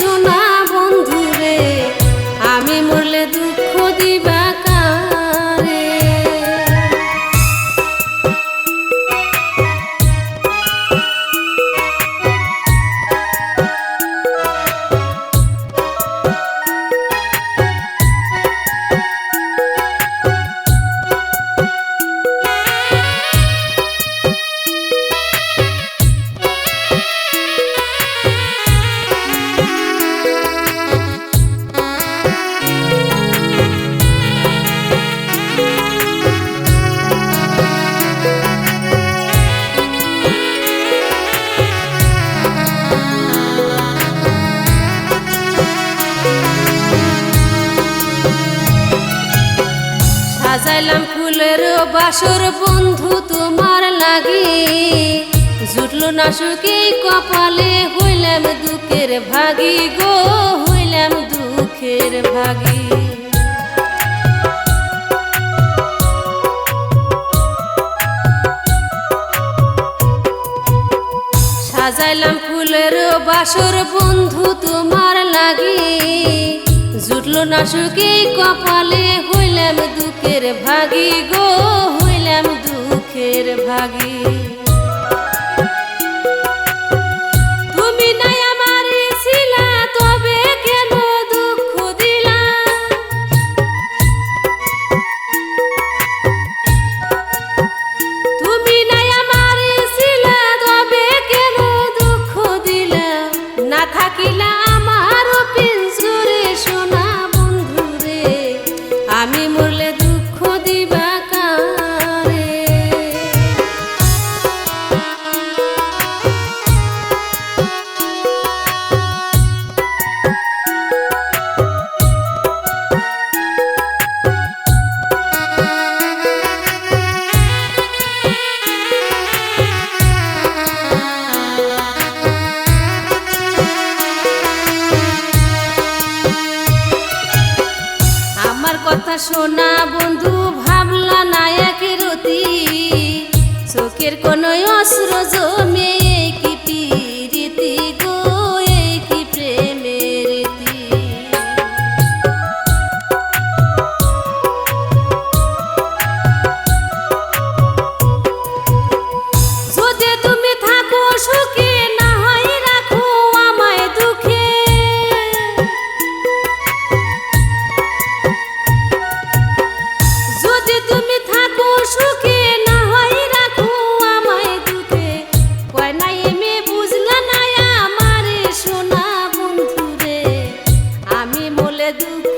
শোনা দিলাম ফুলের বাসর বন্ধু তোমার লাগি। জুটলো না সুখে কপালে, হইলাম দুঃখের ভাগি গো, হইলাম দুঃখের ভাগি। সাজাইলাম ফুলের বাসর বন্ধু তোমার লাগি। জুটলো না সুখে কপালে হইলাম দুঃখের ভাগি গো হইলাম দুঃখের ভাগী। mi সোনা বন্ধু ভাবলা নায়ক রতি। চোখের কোনো অস্ত্র জমে কিপি i don't